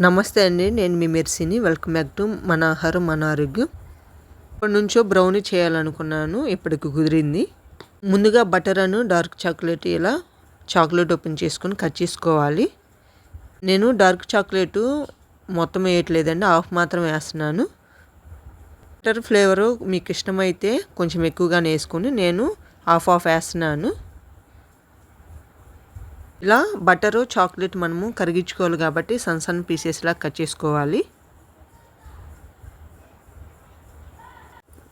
నమస్తే అండి నేను మీ మెర్సిని. వెల్కమ్ బ్యాక్ టు మన ఆహారం మన ఆరోగ్యం. ఇప్పటి నుంచో బ్రౌనీ చేయాలనుకున్నాను ఇప్పటికి కుదిరింది. ముందుగా బటర్ అను డార్క్ చాక్లెట్ ఇలా చాక్లెట్ ఓపెన్ చేసుకొని కట్ చేసుకోవాలి. నేను డార్క్ చాక్లెట్ మొత్తం వేయట్లేదండి హాఫ్ మాత్రం వేస్తున్నాను. బటర్ ఫ్లేవరు మీకు ఇష్టమైతే కొంచెం ఎక్కువగానే వేసుకొని నేను హాఫ్ హాఫ్ వేస్తున్నాను. ఇలా బటరు చాక్లెట్ మనము కరిగించుకోవాలి కాబట్టి సన్ సన్ పీసెస్లా కట్ చేసుకోవాలి.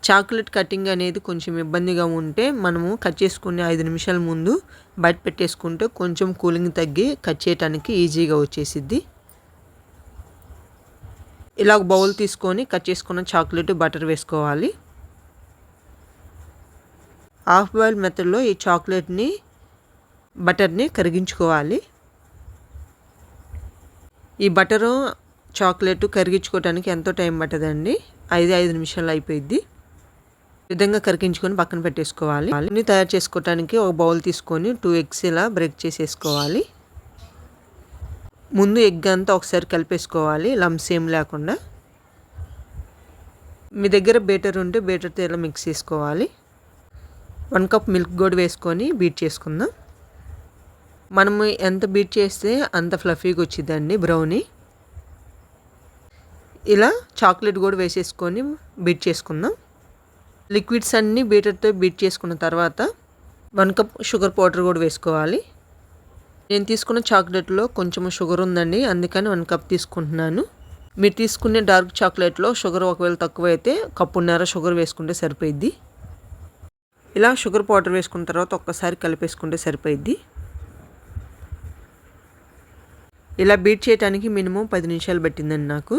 చాక్లెట్ కటింగ్ అనేది కొంచెం ఇబ్బందిగా ఉంటే మనము కట్ చేసుకునే ఐదు నిమిషాల ముందు బయట పెట్టేసుకుంటే కొంచెం కూలింగ్ తగ్గి కట్ చేయడానికి ఈజీగా వచ్చేసిద్ది. ఇలా ఒక బౌల్ తీసుకొని కట్ చేసుకున్న చాక్లెట్ బటర్ వేసుకోవాలి. హాఫ్ బాయిల్ మెథడ్లో ఈ చాక్లెట్ని బటర్ని కరిగించుకోవాలి. ఈ బటరు చాక్లెట్ కరిగించుకోవడానికి ఎంతో టైం పట్టదండి. ఐదు ఐదు నిమిషాలు అయిపోయింది విధంగా కరిగించుకొని పక్కన పెట్టేసుకోవాలి. అన్ని తయారు చేసుకోవడానికి ఒక బౌల్ తీసుకొని టూ ఎగ్స్ ఇలా బ్రేక్ చేసేసుకోవాలి. ముందు ఎగ్ అంతా ఒకసారి కలిపేసుకోవాలి లమ్స్ ఏం లేకుండా. మీ దగ్గర బేటర్ ఉంటే బేటర్తో ఇలా మిక్స్ చేసుకోవాలి. వన్ కప్ మిల్క్ కూడా వేసుకొని బీట్ చేసుకుందాం. మనము ఎంత బీట్ చేస్తే అంత ఫ్లఫీగా వచ్చిందండి బ్రౌనీ ఇలా చాక్లెట్ కూడా వేసేసుకొని బీట్ చేసుకుందాం. లిక్విడ్స్ అన్నీ బీటర్తో బీట్ చేసుకున్న తర్వాత వన్ కప్ షుగర్ పౌడర్ కూడా వేసుకోవాలి. నేను తీసుకున్న చాక్లెట్లో కొంచెం షుగర్ ఉందండి అందుకని వన్ కప్ తీసుకుంటున్నాను. మీరు తీసుకునే డార్క్ చాక్లెట్లో షుగర్ ఒకవేళ తక్కువ అయితే కప్పున్నర షుగర్ వేసుకుంటే సరిపోయిద్ది. ఇలా షుగర్ పౌడర్ వేసుకున్న తర్వాత ఒక్కసారి కలిపేసుకుంటే సరిపోయిద్ది. ఇలా బీట్ చేయడానికి మినిమం పది నిమిషాలు పట్టిందండి నాకు.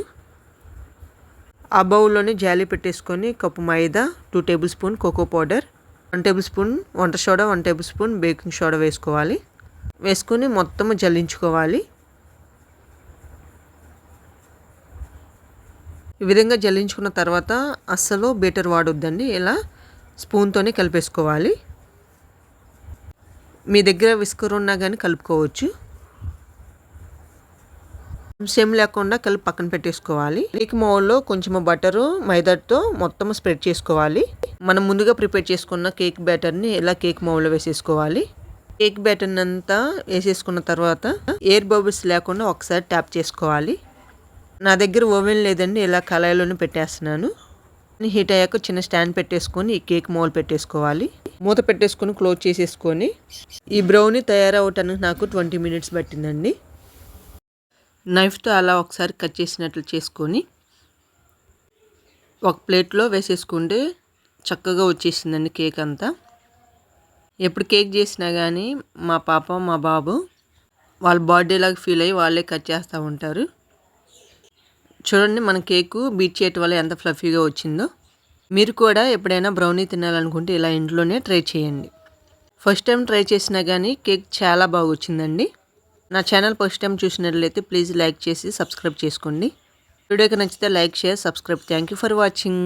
ఆ బౌల్లోనే జాలి పెట్టేసుకొని కప్పు మైదా two tablespoon cocoa powder one tablespoon వంట soda one tablespoon baking soda వేసుకోవాలి. వేసుకొని మొత్తం జల్లించుకోవాలి. ఈ విధంగా జల్లించుకున్న తర్వాత అస్సలు బీటర్ వాడొద్దండి. ఇలా స్పూన్తోనే కలిపేసుకోవాలి. మీ దగ్గర విస్కర్ ఉన్నా కానీ కలుపుకోవచ్చు. సేమ్ లేకుండా కలిపి పక్కన పెట్టేసుకోవాలి. కేక్ మోల్లో కొంచెం బటరు మైదాతో మొత్తం స్ప్రెడ్ చేసుకోవాలి. మనం ముందుగా ప్రిపేర్ చేసుకున్న కేక్ బ్యాటర్ని ఇలా కేక్ మోల్లో వేసేసుకోవాలి. కేక్ బ్యాటర్ని అంతా వేసేసుకున్న తర్వాత ఎయిర్ బబుల్స్ లేకుండా ఒకసారి ట్యాప్ చేసుకోవాలి. నా దగ్గర ఓవెన్ లేదండి ఇలా కళాయిలోనే పెట్టేస్తున్నాను. హీట్ అయ్యాక చిన్న స్టాండ్ పెట్టేసుకొని ఈ కేక్ మోల్ పెట్టేసుకోవాలి. మూత పెట్టేసుకొని క్లోజ్ చేసేసుకొని ఈ బ్రౌనీ తయారవటానికి నాకు ట్వంటీ మినిట్స్ పట్టిందండి. నైఫ్తో అలా ఒకసారి కట్ చేసినట్లు చేసుకొని ఒక ప్లేట్లో వేసేసుకుంటే చక్కగా వచ్చేసిందండి కేక్ అంతా. ఎప్పుడు కేక్ చేసినా కానీ మా పాప మా బాబు వాళ్ళ బర్త్డేలాగా ఫీల్ అయ్యి వాళ్ళే కట్ చేస్తూ ఉంటారు. చూడండి మన కేకు బీట్ చేయటం వల్ల ఎంత ఫ్లఫీగా వచ్చిందో. మీరు కూడా ఎప్పుడైనా బ్రౌనీ తినాలనుకుంటే ఇలా ఇంట్లోనే ట్రై చేయండి. ఫస్ట్ టైం ట్రై చేసినా కానీ కేక్ చాలా బాగా వచ్చిందండి. నా ఛానల్ ఫస్ట్ టైం చూసినట్లయితే ప్లీజ్ లైక్ చేసి సబ్స్క్రైబ్ చేసుకోండి. వీడియోకి నచ్చితే like share subscribe. Thank you for watching